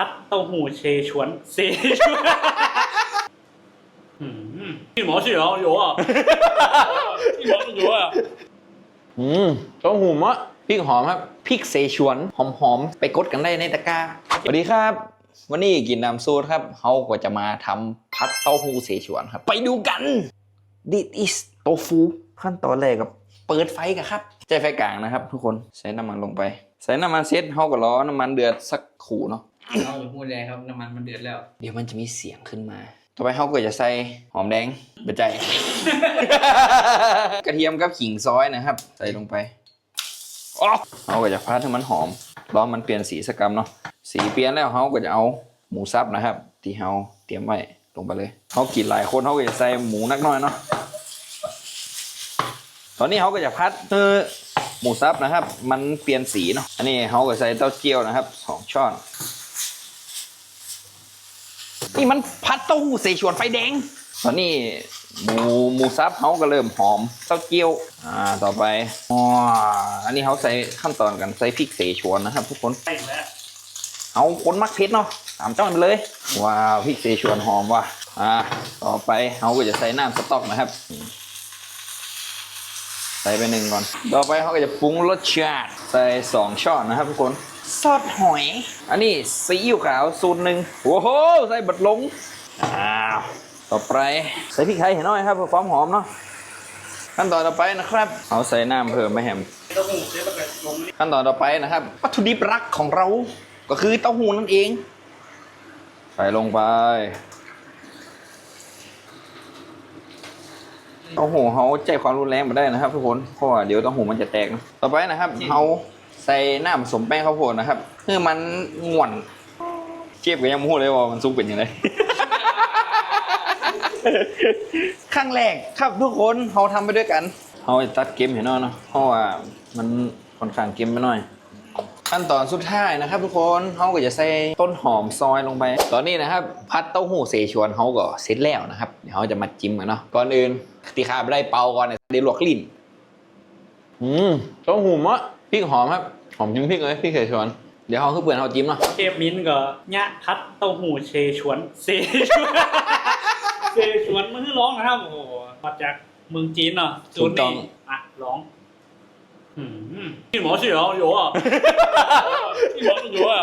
ทัดเต้าหู้เชชวนเซชวนอืมพี่หมอชื่อเหรออยู่อะพี่หมอชื่ออยู่อะอืมเต้าหู้มะพริกหอมครับพริกเซชวนหอมหอมไปกดกันได้ในตะกร้าสวัสดีครับ วันนี้กินน้ำซูตครับเขาก็จะมาทำพัดเต้าหู้เซชวนครับ ไปดูกัน this is tofu ขั้นตอนแรกกับเปิดไฟกันครับใช้ไฟกลางนะครับ ทุกคนใส่น้ำมันลงไป ใส่น้ำมันเซ็ตเขาก็รอน้ำมันเดือดสักขู่เนาะ เราอย่าพูดเลยครับน้ำมันมันเดือดแล้ว เดี๋ยวมันจะมีเสียงขึ้นมา ต่อไปเขาก็จะใส่หอมแดงเบดใจ กระเทียมกับขิงซอยนะครับ ใส่ลงไปอ๋อเขาก็จะพัดให้มันหอมรอมันเปลี่ยนสีสกกรรมเนาะ สีเปลี่ยนแล้วเขาก็จะเอาหมูสับนะครับ ที่เขาเตรียมไว้ลงไปเลยเขากินหลายคนเขาก็จะใส่หมูนักน้อยเนาะ ตอนนี้เขาก็จะพัดเออหมูสับนะครับ มันเปลี่ยนสีเนาะ อันนี้เขาก็ใส่เต้าเจี้ยวนะครับสองช้อน นี่มันพัดเต้าหู้เสฉวนไฟแดง ตอนนี้หมูหมูซับเขาก็เริ่มหอมเต้าเจี้ยว อ่า ต่อไปอ๋ออันนี้เขาใส่ขั้นตอนกันใส่พริกเสฉวนนะครับ ทุกคนแต่แล้วเอาคนมักเผ็ดเนาะตามจ้อนไปเลย ว้าวพริกเสฉวนหอมว่ะ อ่า ต่อไปเขาก็จะใส่น้ำสต๊อกนะครับ ใส่ไปหนึ่งก่อน ต่อไปเขาก็จะปรุงรสชาติ ใส่สองช้อนนะครับทุกคน ซอสหอย อันนี้ซีอิ๊วขาวสูตรหนึ่งโอ้โห ใส่บัดลง อ้าว ต่อไปใส่พริกไทยเห็นหน่อยครับเพื่อความหอมเนาะ ขั้นตอนต่อไปนะครับ เอาใส่น้ำเพิ่มไปแฮมขั้นตอนต่อไปนะครับ วัตถุดิบรักของเรา ก็คือเต้าหู้นั่นเอง ใส่ลงไป เต้าหู้เขาใจความรุนแรงมาได้นะครับทุกคน เพราะว่าเดี๋ยวเต้าหู้มันจะแตกนะต่อไปนะครับเขา ใส่น้ำผสมแป้งข้าวโพดนะครับเพื่อมันง่วนเทียบกับยังมู้เลยว่ามันซุปเป็นยังไงครั้งแรกครับทุกคนเขาทำไปด้วยกันเขาจะตัดเกมเห็นหน่อยเนาะเพราะว่ามันค่อนข้างเกมไปหน่อย ขั้นตอนสุดท้ายนะครับ ทุกคนเขาก็จะใส่ต้นหอมซอยลงไป ตอนนี้นะครับพัดเต้าหู้เสฉวนเขาก็เสร็จแล้วนะครับเดี๋ยวเขาจะมาจิ้มกันเนาะก่อนอื่นตีขาไปได้เป่าก่อนเนี่ยเดี๋ยวลวกลิ้นอืมเต้าหู้มะพริกหอมครับ หอมจิ้มพริกเลยพี่เเยชวนเดี๋ยวเขาคือเปลี่ยนเขาจิ้มเนาะเคปมิ้นท์ก็ยพัดเต้าหู้เชชวนเซชวนเซชวนมันคือร้องนะครับโอ้โหมาจากเมืองจีนเนาะจูนนี่อะร้องพี่หมอชื่อหรออยู่อะพี่หมออยู่อะ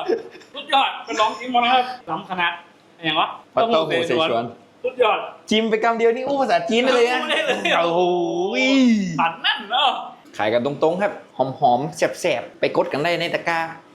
สุดยอดเป็นร้องจิ้มมานะครับล้ำขนาดอย่างวะพัดเต้าหู้เซชวนสุดยอดจิ้มไปคำเดียวนี่อู้ภาษาจีนเลยอะโอ้โหปั่นนั่นเนาะ ขายกันตรงๆครับ หอมๆแสบๆ ไปกดกันได้ในตะกร้า